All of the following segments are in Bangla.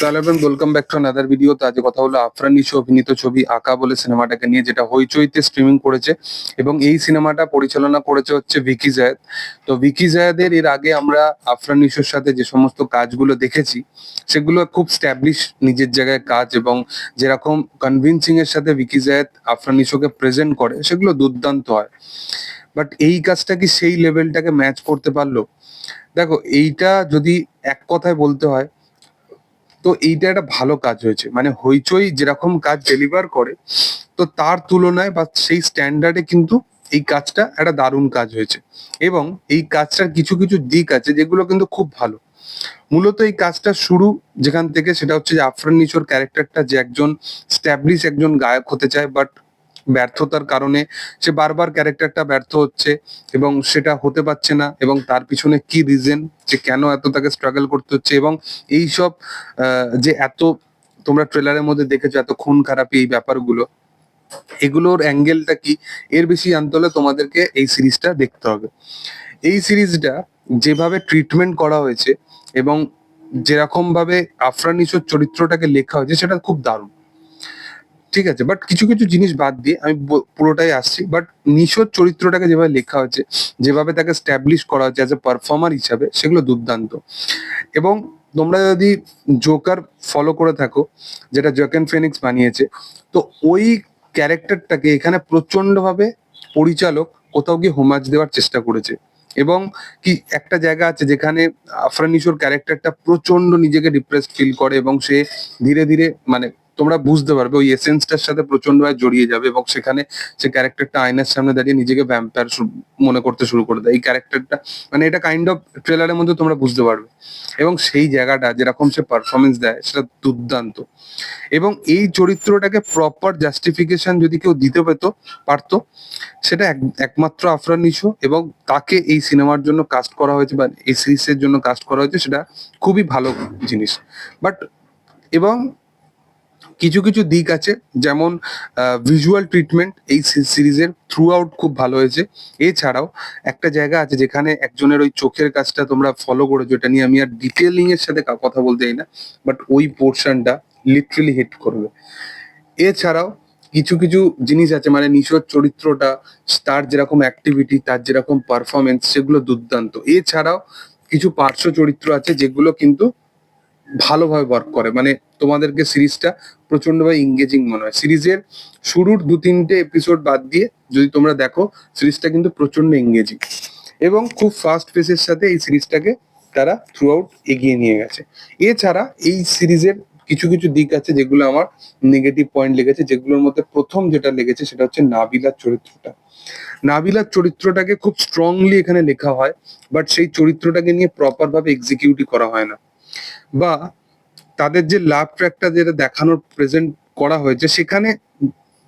তো hello everyone welcome back to another video তো আজ কথা হলো আফরান নিশো অভিনীত ছবি আঁকা বলে সিনেমাটাকে নিয়ে, যেটা হইচইতে স্ট্রিমিং করেছে। এবং এই সিনেমাটা পরিচালনা করেছে হচ্ছে ভিকি জায়েদ। তো ভিকি জায়েদের এর আগে আমরা আফরান নিশোর সাথে যে সমস্ত কাজগুলো দেখেছি, সেগুলো খুব স্ট্যাবলিশ নিজের জায়গায় কাজ এবং যেরকম কনভিনসিং এর সাথে ভিকি জায়েদ আফরান নিশোকে প্রেজেন্ট করে, সেগুলো দুর্দান্ত হয়। বাট এই কাজটা কি সেই লেভেলটাকে ম্যাচ করতে পারল? দেখো, এইটা যদি এক কথায় বলতে হয় তো এইটা একটা ভালো কাজ হয়েছে। মানে হইচই যেরকম কাজ ডেলিভার করে, তো তার তুলনায় বা সেই স্ট্যান্ডার্ডে কিন্তু এই কাজটা একটা দারুণ কাজ হয়েছে। এবং এই কাজটার কিছু কিছু দিক আছে যেগুলো কিন্তু খুব ভালো। মূলত এই কাজটা শুরু যেখান থেকে সেটা হচ্ছে যে আফরান নিচোর ক্যারেক্টারটা যে একজন স্ট্যাবলিশ একজন গায়ক হতে চায় বাট ব্যর্থতার কারণে সে বারবার ক্যারেক্টারটা ব্যর্থ হচ্ছে এবং সেটা হতে পারছে না এবং তার পিছনে কি রিজন যে কেন এত তাকে স্ট্রাগল করতে হচ্ছে এবং এইসব আহ, যে এত তোমরা ট্রেলারের মধ্যে দেখেছ এত খুন খারাপি এই ব্যাপারগুলো এগুলোর অ্যাঙ্গেলটা কি? এর বেশি জানতে হলে তোমাদেরকে এই সিরিজটা দেখতে হবে। এই সিরিজটা যেভাবে ট্রিটমেন্ট করা হয়েছে এবং যেরকম ভাবে আফরান নিশোর চরিত্রটাকে লেখা হয়েছে সেটা খুব দারুণ। ঠিক আছে বাট কিছু কিছু জিনিস বাদ দিয়ে আমি পুরোটাই আসছি বাট নিশোর চরিত্রটাকে যেভাবে লেখা হয়েছে, যেভাবে তাকে স্ট্যাবলিশ করা হয়েছে অ্যাজ এ পারফর্মার হিসাবে, সেগুলো দুর্দান্ত। এবং তোমরা যদি জোকার ফলো করে থাকো, যেটা জকেন ফেনিক্স বানিয়েছে, তো ওই ক্যারেক্টারটাকে এখানে প্রচন্ডভাবে পরিচালক কোথাও গিয়ে হোমাজ দেওয়ার চেষ্টা করেছে। এবং কি একটা জায়গা আছে যেখানে আফরান নিশোর ক্যারেক্টারটা প্রচণ্ড নিজেকে ডিপ্রেস ফিল করে এবং সে ধীরে ধীরে মানে তোমরা বুঝতে পারবে, ওই এসেন্সটার সাথে প্রচন্ডভাবে জড়িয়ে যাবে এবং সেখানে সে ক্যারেক্টারটা আয়নার সামনে দাঁড়িয়ে নিজেকে ভ্যাম্পায়ার মনে করতে শুরু করে দেয়। এই ক্যারেক্টারটা মানে এটা কাইন্ড অফ ট্রেলারের মধ্যে তোমরা বুঝতে পারবে। এবং সেই জায়গাটা যেরকম সে পারফরমেন্স দেয়, সেটা দুর্দান্ত। এবং এই চরিত্রটাকে প্রপার জাস্টিফিকেশন যদি কেউ দিতে পেতো, পারতো, সেটা এক- একমাত্র আফরান নিশো এবং তাকে এই সিনেমার জন্য কাস্ট করা হয়েছে বা এই সিরিজের জন্য কাস্ট করা হয়েছে, সেটা খুবই ভালো জিনিস। বাট এবং কিছু কিছু দিক আছে, যেমন ভিজুয়াল ট্রিটমেন্ট এই সিরিজের থ্রু আউট খুব ভালো হয়েছে। এছাড়াও একটা জায়গা আছে যেখানে একজনের ওই চোখের কাজটা তোমরা ফলো করেছ, এটা নিয়ে আমি আর ডিটেলিং এর সাথে কথা বলতে চাই না বাট ওই পোর্শনটা লিটারেলি হিট করবে। এছাড়াও কিছু কিছু জিনিস আছে মানে নিশোর চরিত্রটা, তার যেরকম অ্যাক্টিভিটি তার যেরকম পারফরমেন্স সেগুলো দুর্দান্ত। এছাড়াও কিছু পার্শ্ব চরিত্র আছে যেগুলো কিন্তু ভালোভাবে ওয়ার্ক করে। মানে তোমাদেরকে সিরিজটা প্রচন্ডভাবে ইংগেজিং মনে হয়। সিরিজের শুরুর দু তিনটে এপিসোড বাদ দিয়ে যদি তোমরা দেখো সিরিজটা কিন্তু প্রচণ্ড এঙ্গেজিং এবং খুব ফাস্ট পেসের সাথে এই সিরিজটাকে তারা থ্রু আউট এগিয়ে নিয়ে গেছে। এছাড়া এই সিরিজের কিছু কিছু দিক আছে যেগুলো আমার নেগেটিভ পয়েন্ট লেগেছে, যেগুলোর মধ্যে প্রথম যেটা লেগেছে সেটা হচ্ছে নাবিলার চরিত্রটা। নাবিলার চরিত্রটাকে খুব স্ট্রংলি এখানে লেখা হয় বাট সেই চরিত্রটাকে নিয়ে প্রপার ভাবে এক্সিকিউটই করা হয় না। বা তাদের যে লাভ ট্র্যাকটা যেটা দেখানোর প্রেজেন্ট করা হয়েছে, সেখানে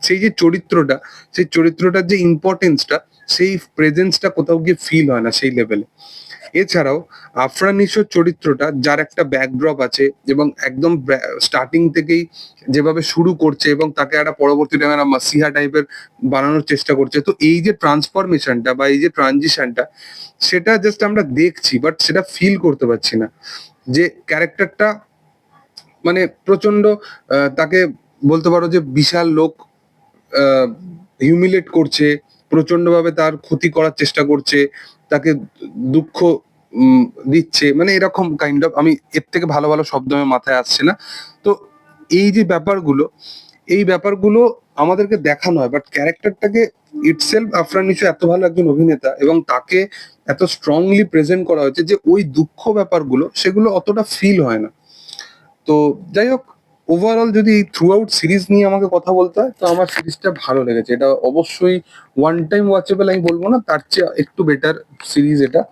সেই যে চরিত্রটা, সেই চরিত্রটার যে ইম্পর্টেন্সটা সেই প্রেজেন্সটা কোথাও গিয়ে ফিল হয় না সেই লেভেলে এছাড়াও আফরান নিশোর চরিত্রটা, যার একটা ব্যাকড্রপ আছে এবং একদম স্টার্টিং থেকেই যেভাবে শুরু করছে এবং তাকে একটা পরবর্তী টাইমে একটা মাসিহা টাইপের বানানোর চেষ্টা করছে। তো এই যে ট্রান্সফরমেশনটা বা এই যে ট্রানজিশনটা সেটা জাস্ট আমরা দেখছি বাট সেটা ফিল করতে পারছি না। যে ক্যারেক্টারটা মানে প্রচণ্ড তাকে বলতে পারো যে বিশাল লোক হিউমিলেট করছে প্রচণ্ড ভাবে তার ক্ষতি করার চেষ্টা করছে, তাকে দুঃখ দিচ্ছে মানে এরকম কাইন্ড অফ আমি এর থেকে ভালো ভালো শব্দ আমার মাথায় আসছে না। তো এই যে ব্যাপারগুলো এই ব্যাপারগুলো আমাদেরকে দেখানো হয় বাট ক্যারেক্টারটাকে ইটসেলফ আফরান নিশো এত ভালো একজন অভিনেতা এবং তাকে এত স্ট্রংলি প্রেজেন্ট করা হয়েছে যে ওই দুঃখ ব্যাপারগুলো সেগুলো অতটা ফিল হয় না। তো যাই হোক ওভারঅল যদি থ্রু আউট সিরিজ নিয়ে আমাকে কথা বলতে হয়, তো আমার সিরিজটা ভালো লেগেছে। এটা অবশ্যই ওয়ান টাইম ওয়াচেবল আমি বলব না, তার চেয়ে একটু বেটার সিরিজ এটা।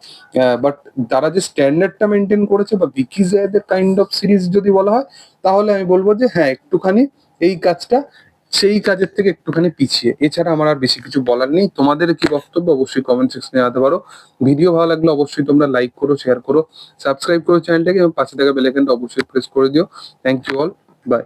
বাট তারা যে স্ট্যান্ডার্ডটা মেনটেন করেছে বা বিকি জায়দের কাইন্ড অফ সিরিজ যদি বলা হয়, তাহলে আমি বলব যে হ্যাঁ একটুখানি এই কাজটা সেই কাজের থেকে একটুখানি পিছিয়ে। এছাড়া আমার আর বেশি কিছু বলার নেই। তোমাদের কি বক্তব্য? অবশ্যই কমেন্ট সেকশনে জানাতে পারো। ভিডিও ভালো লাগলে অবশ্যই তোমরা লাইক করো শেয়ার করো সাবস্ক্রাইব করো চ্যানেলটাকে এবং পাশে থাকা বেলাইকনটা অবশ্যই প্রেস করে দিও। Thank you all by